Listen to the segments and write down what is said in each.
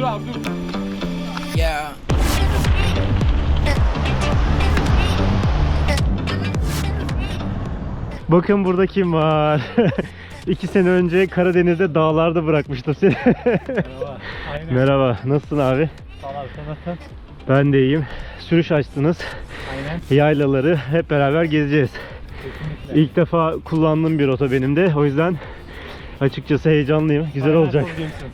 dur abi dur. Yeah. Bakın burada kim var. İki sene önce Karadeniz'de dağlarda bırakmıştım seni. Aynen. Merhaba, nasılsın abi? Sağ ol sen nasılsın? Ben de iyiyim. Sürüş açtınız. Aynen. Yaylaları hep beraber gezeceğiz. Kesinlikle. İlk defa kullandığım bir rota benim de. O yüzden açıkçası heyecanlıyım. Güzel Aynen, olacak. çok.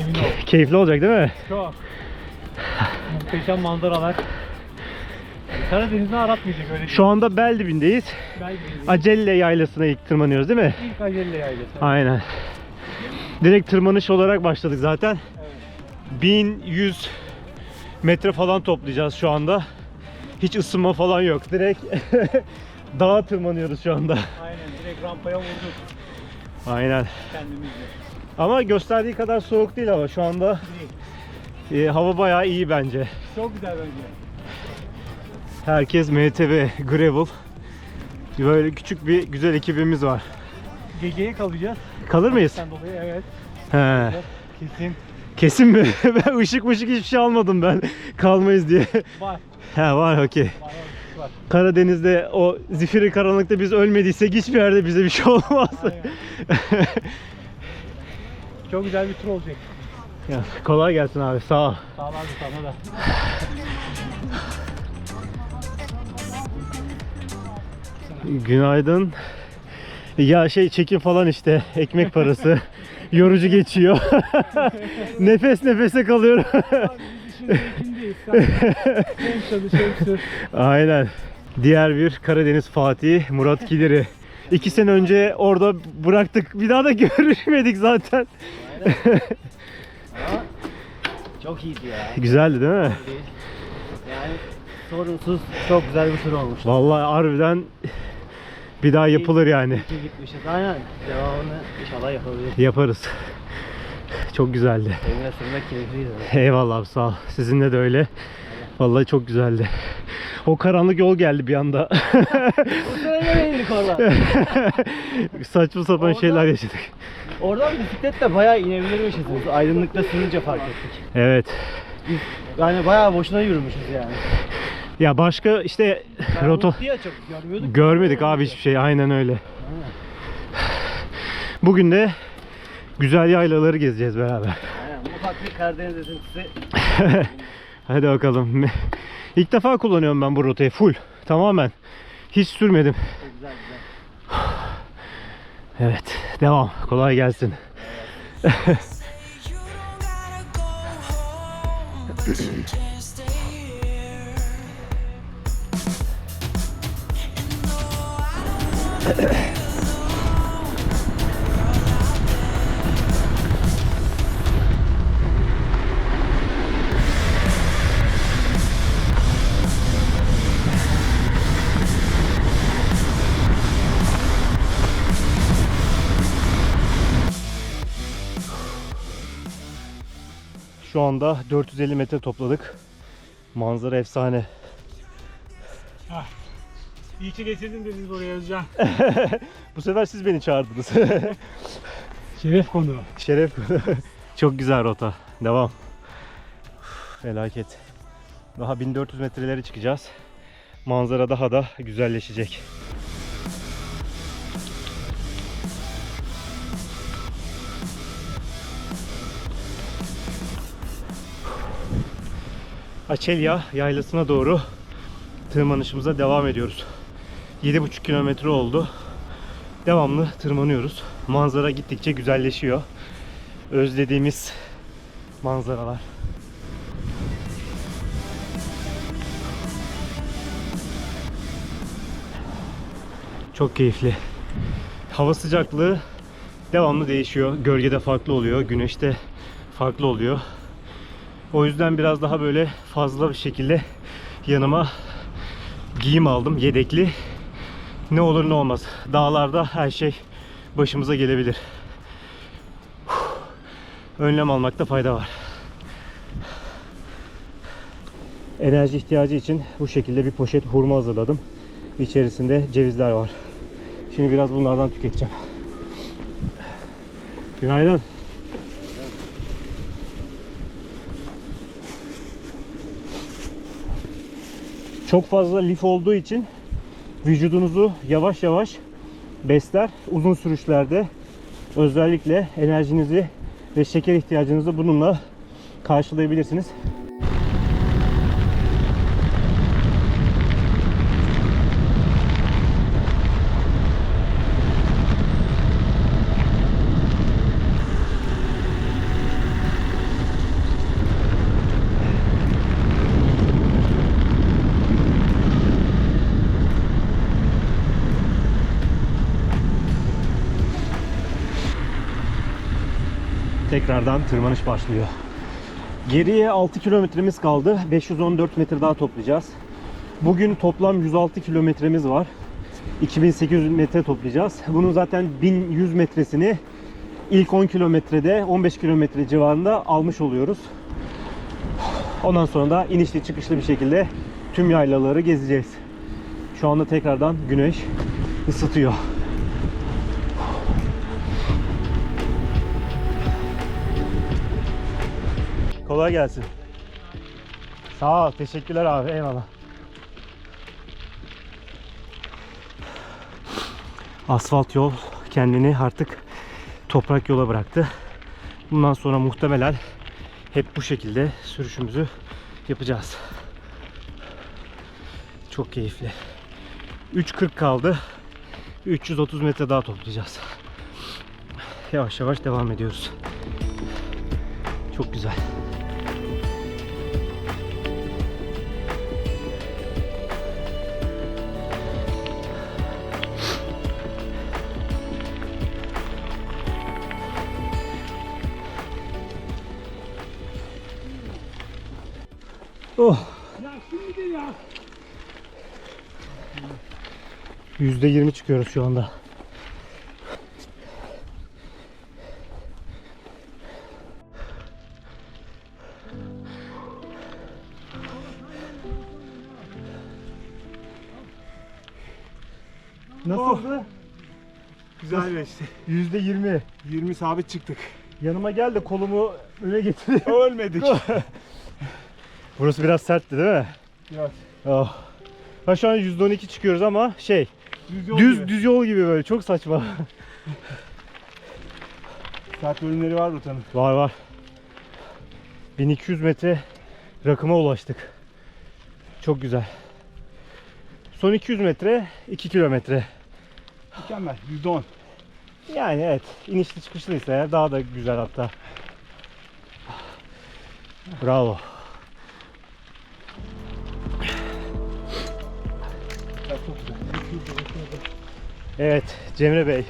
Emin ol. Keyifli olacak değil mi? Çok. Muhteşem manzaralar. Karadeniz'i aratmayacak öyle Şu anda bel dibindeyiz. Belki Acelle yaylasına ilk tırmanıyoruz değil mi? ilk acelle yaylası. Aynen. Direkt tırmanış olarak başladık zaten. Evet. 1100 metre falan toplayacağız şu anda. Hiç ısınma falan yok. Direkt dağa tırmanıyoruz şu anda. Aynen direkt rampaya vurduk Aynen. kendimizle. Ama gösterdiği kadar soğuk değil hava. Şu anda e, hava bayağı iyi bence. Çok güzel bence. Herkes MTV, Gravel. Böyle küçük bir güzel ekibimiz var. Geceye kalacağız. Kalır mıyız? Sen dolayı evet. He. Kesin Kesin mi? ben ışık mışık hiçbir şey almadım ben. Kalmayız diye. var. He var okey. Var. var. Karadeniz'de o zifiri karanlıkta biz ölmediysek hiçbir yerde bize bir şey olmaz. Çok güzel bir tur olacak. Ya, kolay gelsin abi sağ ol. Sağ ol abi sana da. Günaydın. Ya şey çekim falan işte ekmek parası. Yorucu geçiyor. Nefes nefese kalıyorum. Aynen. Diğer bir Karadeniz Fatih Murat Kiliri. İki sene önce orada bıraktık. Bir daha da görüşmedik zaten. Çok iyiydi ya. Güzeldi değil mi? Yani sorunsuz çok güzel bir tur olmuş. Vallahi harbiden bir daha yapılır yani. İyi gitmişiz. Aynen. Devamını inşallah yapabiliriz. Yaparız. Çok güzeldi. Evine sürmek keyifliydi. Eyvallah abi sağ ol. Sizinle de öyle. Vallahi çok güzeldi. O karanlık yol geldi bir anda. Orada. Saçma sapan şeyler yaşadık. Oradan bisikletle bayağı inebilirmişiz. Aydınlıkta sürünce fark ettik. Evet. Yani bayağı boşuna yürümüşüz yani. Ya başka işte ya çok görmüyorduk. görmedik abi hiçbir şey. Aynen öyle. Bugün de güzel yaylaları gezeceğiz beraber. Aynen. Ufak bir Karadeniz esintisi. Hadi bakalım. İlk defa kullanıyorum ben bu rotayı full. Tamamen. Hiç sürmedim. Çok güzel güzel. Evet. Devam. Kolay gelsin. You Şu anda 450 metre topladık. Manzara efsane. İyi ki getirdin dediniz oraya Özcan. Bu sefer siz beni çağırdınız. Şeref konu. Şeref. Çok güzel rota. Devam. Uf, Felaket. Daha 1400 metrelere çıkacağız. Manzara daha da güzelleşecek. Açelya yaylasına doğru tırmanışımıza devam ediyoruz. 7,5 kilometre oldu. Devamlı tırmanıyoruz. Manzara gittikçe güzelleşiyor. Özlediğimiz manzaralar. Çok keyifli. Hava sıcaklığı devamlı değişiyor. Gölgede farklı oluyor, güneşte farklı oluyor. O yüzden biraz daha böyle fazla bir şekilde yanıma giyim aldım yedekli. Ne olur ne olmaz. Dağlarda her şey başımıza gelebilir. Önlem almakta fayda var. Enerji ihtiyacı için bu şekilde bir poşet hurma hazırladım. İçerisinde cevizler var. Şimdi biraz bunlardan tüketeceğim. Günaydın. Çok fazla lif olduğu için vücudunuzu yavaş yavaş besler. Uzun sürüşlerde özellikle enerjinizi ve şeker ihtiyacınızı bununla karşılayabilirsiniz. Tekrardan tırmanış başlıyor. Geriye 6 kilometremiz kaldı. 514 metre daha toplayacağız. Bugün toplam 106 kilometremiz var. 2800 metre toplayacağız. Bunun zaten 1100 metresini ilk 10 kilometrede 15 kilometre civarında almış oluyoruz. Ondan sonra da inişli çıkışlı bir şekilde tüm yaylaları gezeceğiz. Şu anda tekrardan güneş ısıtıyor. Kolay gelsin. Sağ ol. Teşekkürler abi. Eyvallah. Asfalt yol kendini artık toprak yola bıraktı. Bundan sonra muhtemelen hep bu şekilde sürüşümüzü yapacağız. Çok keyifli. 3.40 kaldı. 330 metre daha toplayacağız. Yavaş yavaş devam ediyoruz. Çok güzel. Oh. Yüzde yirmi çıkıyoruz şu anda. Nasıldı? Güzel geçti. Yüzde yirmi. 20 sabit çıktık. Yanıma gel de kolumu öne getir. Ölmedik. Burası biraz sertti değil mi? Biraz. Oh. Ha şu an %12 çıkıyoruz ama şey Düz yol düz gibi. düz yol gibi böyle çok saçma. Sert bölümleri var rotanın. var var. 1200 metre rakıma ulaştık. Çok güzel. Son 200 metre 2 kilometre. Mükemmel. %10. Yani evet inişli çıkışlıysa eğer daha da güzel hatta. Bravo. Evet Cemre Bey.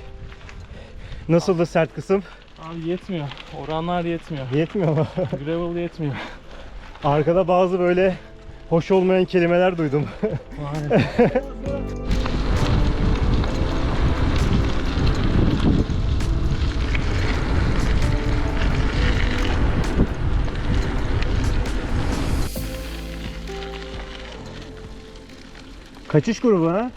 Nasıldı sert kısım? Abi yetmiyor. Oranlar yetmiyor. Yetmiyor mu? Gravel yetmiyor. Arkada bazı böyle hoş olmayan kelimeler duydum. Kaçış grubu ha?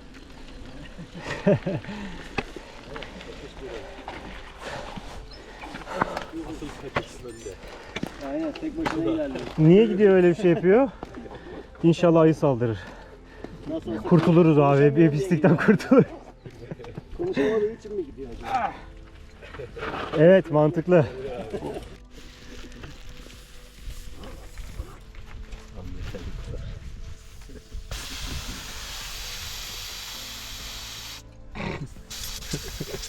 Aynen tek başına ilerliyor. Niye gidiyor öyle bir şey yapıyor? İnşallah ayı saldırır. Nasıl Kurtuluruz abi. Bir pislikten kurtuluruz. konuşamadığı için mi gidiyor acaba? Evet mantıklı.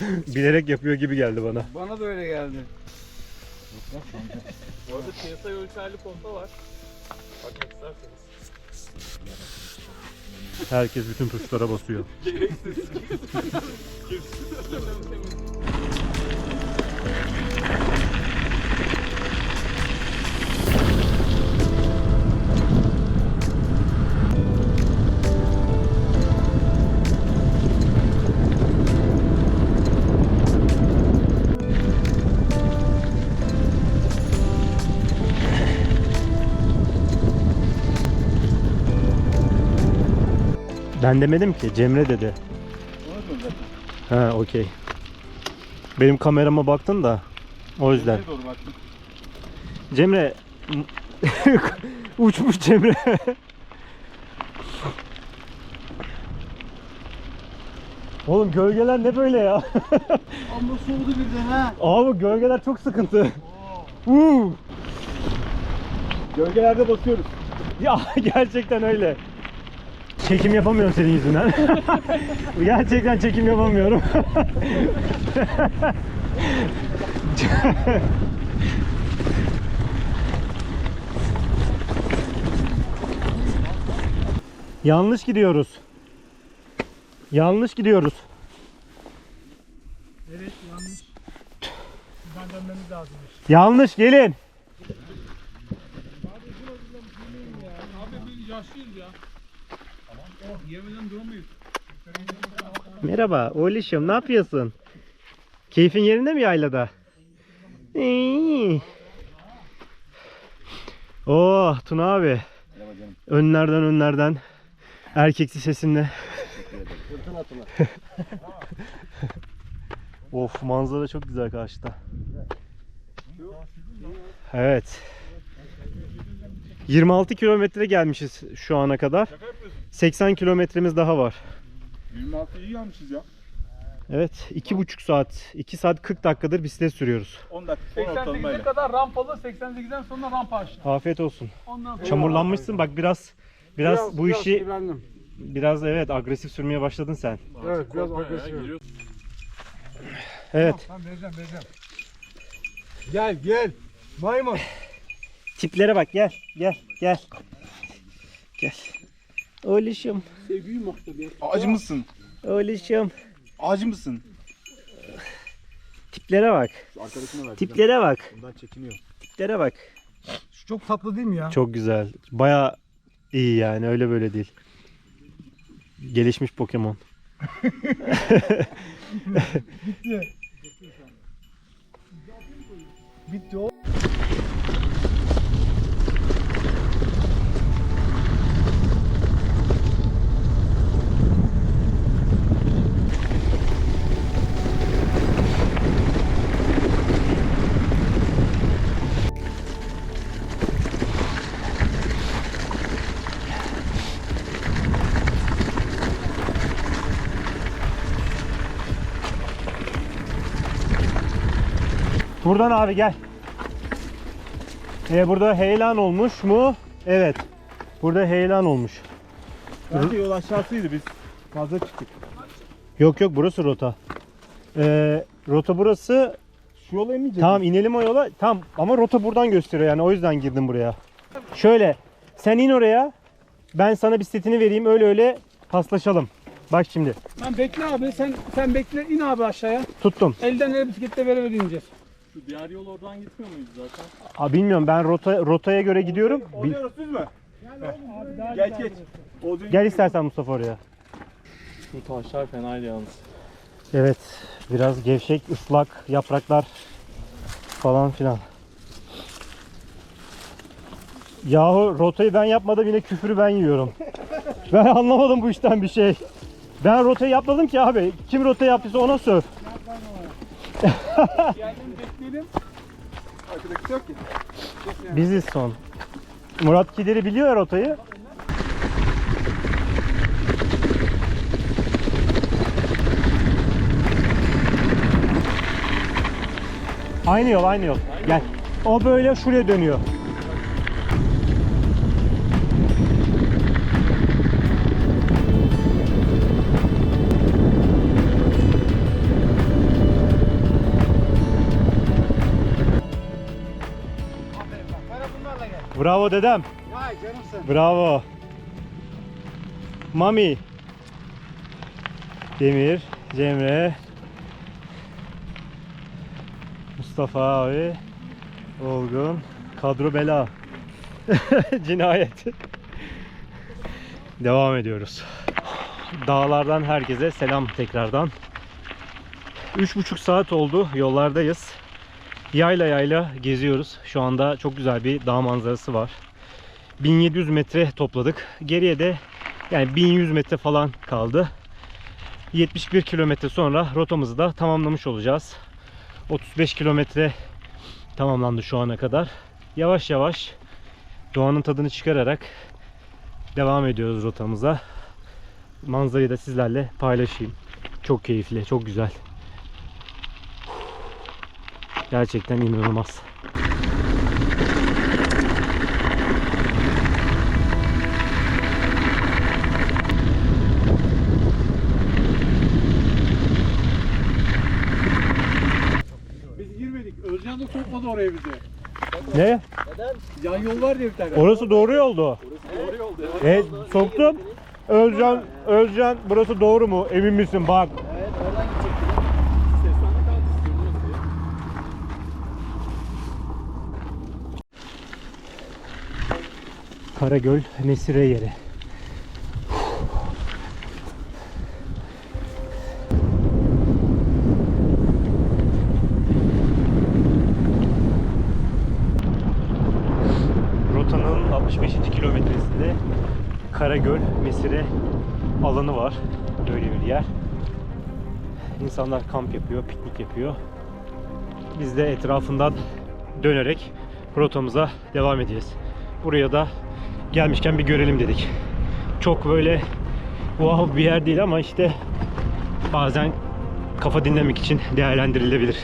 Bilerek yapıyor gibi geldi bana. Bana da öyle geldi. Orada piyasa ölçerli pompa var. Bakmak isterseniz. Herkes bütün tuşlara basıyor. Ben demedim ki Cemre dedi. Ha okey. Benim kamerama baktın da o yüzden. Cemre uçmuş Cemre. Oğlum gölgeler ne böyle ya? Amma soğudu birden ha. Abi gölgeler çok sıkıntı. Uuu. Gölgelerde basıyoruz. Ya gerçekten öyle. Çekim yapamıyorum senin yüzünden. gerçekten çekim yapamıyorum. Yanlış gidiyoruz. Yanlış gidiyoruz. Evet yanlış. Buradan dönmemiz lazımmış. Yanlış gelin. Abi biz yaşlıyız ya. Tamam. Oh Merhaba oğluşum ne yapıyorsun? Keyfin yerinde mi yaylada? İyi. Oh Tuna abi. Önlerden önlerden erkeksi sesinle. of manzara çok güzel karşıda. Evet. 26 kilometre gelmişiz şu ana kadar. 80 kilometremiz daha var. 26 iyi ya. Evet, iki buçuk saat, 2 saat 40 dakikadır bisiklet sürüyoruz. 10 dakika 88'e kadar rampalı 88'den sonra rampa açtı. Afiyet olsun. Ondan sonra Çamurlanmışsın bak biraz biraz, bu işi biraz evet agresif sürmeye başladın sen. Evet biraz agresif. Evet. Tamam vereceğim vereceğim. Gel gel. Maymun. Tiplere bak gel, gel, gel. Gel. Oğluşum, Acı mısın? oğluşum. Acı mısın? Tiplere bak. Arkadaşına ver. Tiplere bak. Bundan çekiniyor. Tiplere bak. Şu çok tatlı değil mi ya? Çok güzel. Baya iyi yani öyle böyle değil. Gelişmiş Pokemon. Bitti o. Buradan abi gel. Ee, burada heyelan olmuş mu? Evet. Burada heyelan olmuş. Bence yol aşağısıydı biz. Fazla çıktık. Yok yok burası rota. Ee, rota burası. Şu yola inmeyecek Tamam inelim o yola. Tamam ama rota buradan gösteriyor yani o yüzden girdim buraya. Şöyle sen in oraya. Ben sana bisikletini vereyim öyle öyle paslaşalım. Bak şimdi Sen bekle abi sen sen bekle in abi aşağıya. tuttum. Elden ele bisikletle beraber ineceğiz. Şu diğer yol oradan gitmiyor muyuz zaten? Aa, bilmiyorum ben rota rotaya göre gidiyorum. Bil- Oluyoruz düz mü? Geç geç. Olacak. Gel istersen Mustafa oraya. Bu taşlar fenaydı yalnız. Evet biraz gevşek ıslak yapraklar falan filan. Yahu rotayı ben yapmadım yine küfürü ben yiyorum. ben anlamadım bu işten bir şey. Ben rotayı yapmadım ki abi. Kim rota yaptıysa ona söv. Bekleyelim. Arkadaki yok ki. Biziz son. Murat Kideri biliyor rotayı. Aynı yol, aynı yol. Gel. O böyle şuraya dönüyor. Bravo dedem. Vay canımsın. Bravo. Mami. Demir, Cemre. Mustafa abi. Olgun. Kadro bela. Cinayet. Devam ediyoruz. Dağlardan herkese selam tekrardan. 3,5 saat oldu yollardayız. Yayla yayla geziyoruz. Şu anda çok güzel bir dağ manzarası var. 1700 metre topladık. Geriye de yani 1100 metre falan kaldı. 71 kilometre sonra rotamızı da tamamlamış olacağız. 35 kilometre tamamlandı şu ana kadar. Yavaş yavaş doğanın tadını çıkararak devam ediyoruz rotamıza. Manzarayı da sizlerle paylaşayım. Çok keyifli, çok güzel. Gerçekten inanılmaz. Biz girmedik. Özcan da sokmadı oraya bizi. Ne? Yan yol var diye bir tane. Orası doğru yoldu. Doğru yolda. Evet, soktum. Özcan, Özcan burası doğru mu? Emin misin? Bak. Karagöl Mesire yeri. Rotanın 65. kilometresinde Karagöl Mesire alanı var. Böyle bir yer. İnsanlar kamp yapıyor, piknik yapıyor. Biz de etrafından dönerek rotamıza devam edeceğiz. Buraya da gelmişken bir görelim dedik. Çok böyle wow bir yer değil ama işte bazen kafa dinlemek için değerlendirilebilir.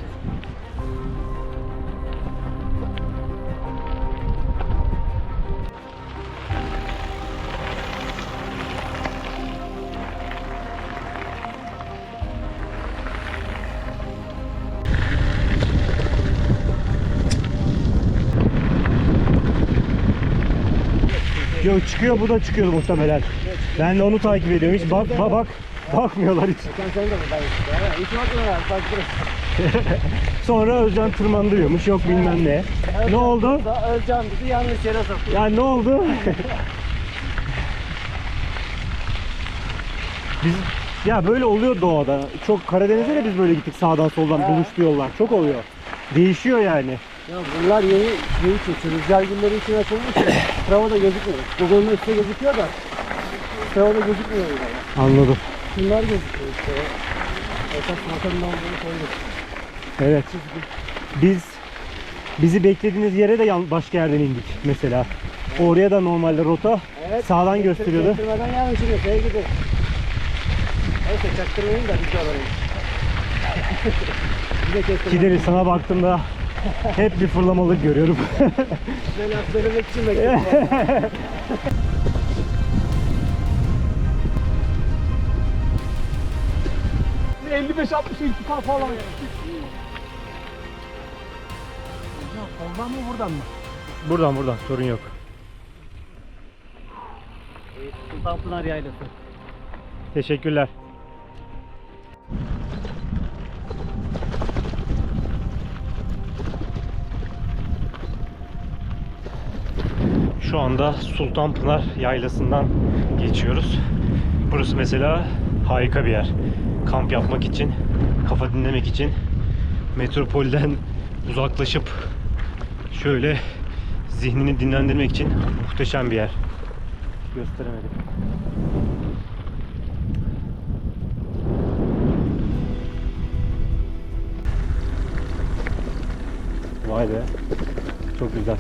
Yok çıkıyor bu da çıkıyor muhtemelen. Ben de onu takip ediyorum. Hiç bak bak bak bakmıyorlar hiç. Sonra Özcan tırmandırıyormuş yok bilmem ne. Ne oldu? Özcan bizi yanlış yere soktu. Ya ne oldu? biz ya böyle oluyor doğada. Çok Karadeniz'de de biz böyle gittik sağdan soldan buluştu yollar. Çok oluyor. Değişiyor yani. Ya bunlar yeni şey için, rüzgar günleri için açılmış ya. Travada gözükmüyor. Google'un üstte gözüküyor da Travada gözükmüyor yine. ya. Anladım. Şunlar gözüküyor işte. Esas motorun olduğunu koyduk. Evet. Biz bizi beklediğiniz yere de yan- başka yerden indik mesela. Oraya da normalde rota sağdan gösteriyordu. Çaktırmadan yanlış yine şey gibi. Neyse çaktırmayın da biz de alalım. bir de. Gideriz sana baktığımda hep bir fırlamalık görüyorum. Size laf söylemek için bekliyorum. 55-60 intikam falan. Soldan mı buradan mı? buradan buradan sorun yok. Sultanpınar Yaylası. Teşekkürler. Şu anda Sultanpınar Yaylası'ndan geçiyoruz. Burası mesela harika bir yer. Kamp yapmak için, kafa dinlemek için metropolden uzaklaşıp şöyle zihnini dinlendirmek için muhteşem bir yer. Gösteremedim. Vay be. Çok güzel.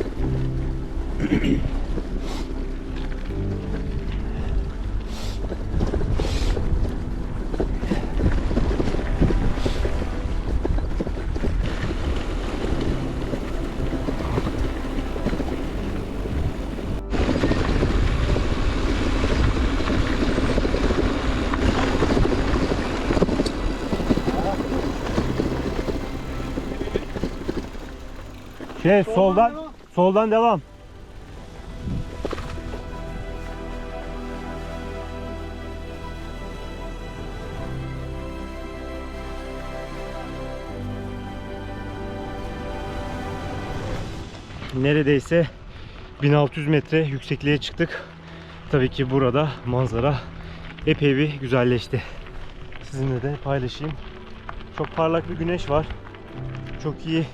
Şey soldan soldan devam. Neredeyse 1600 metre yüksekliğe çıktık. Tabii ki burada manzara epey bir güzelleşti. Sizinle de paylaşayım. Çok parlak bir güneş var. Çok iyi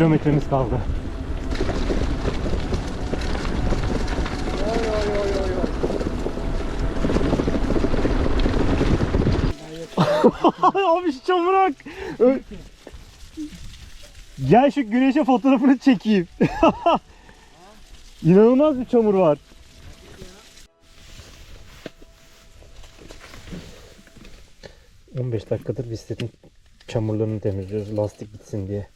kilometremiz kaldı. Abi şu çamurak. Gel şu güneşe fotoğrafını çekeyim. İnanılmaz bir çamur var. ...15 dakikadır bisikletin çamurlarını temizliyoruz lastik gitsin diye.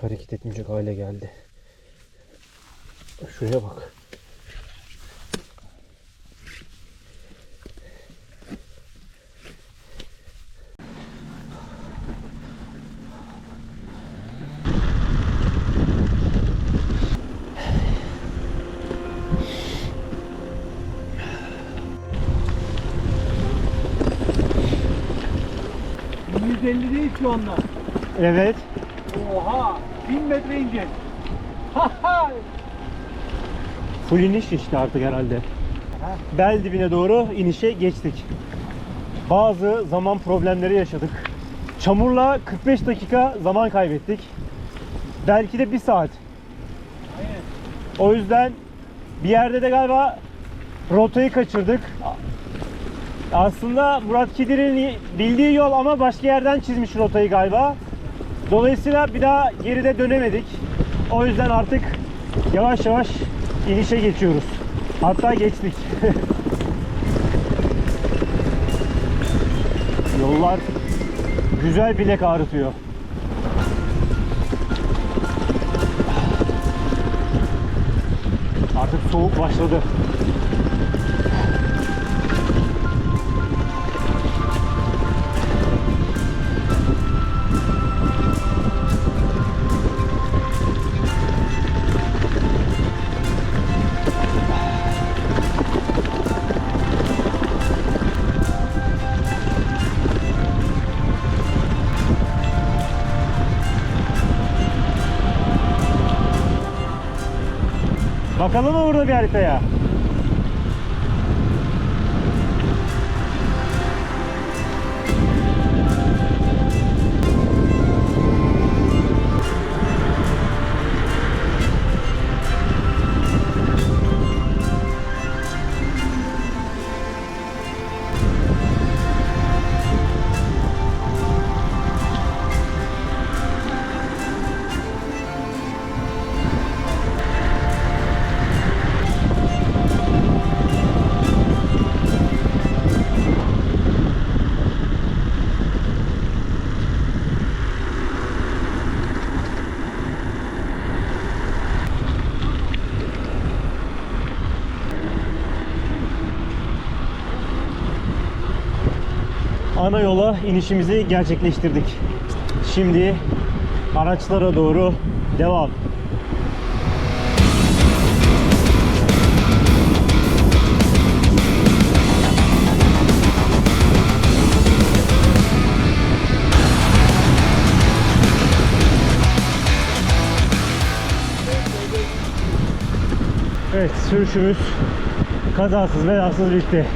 Hareket etmeyecek hale geldi. Şuraya bak. değil şu anda. Evet. Oha! 1000 metre ineceğiz. Full iniş işte artık herhalde. Bel dibine doğru inişe geçtik. Bazı zaman problemleri yaşadık. Çamurla 45 dakika zaman kaybettik. Belki de bir saat. O yüzden bir yerde de galiba rotayı kaçırdık. Aslında Murat Kidir'in bildiği yol ama başka yerden çizmiş rotayı galiba. Dolayısıyla bir daha geride dönemedik. O yüzden artık yavaş yavaş inişe geçiyoruz. Hatta geçtik. Yollar güzel bilek ağrıtıyor. Artık soğuk başladı. Bakalım mı burada bir haritaya? Yola inişimizi gerçekleştirdik. Şimdi araçlara doğru devam. Evet sürüşümüz kazasız belasız bitti.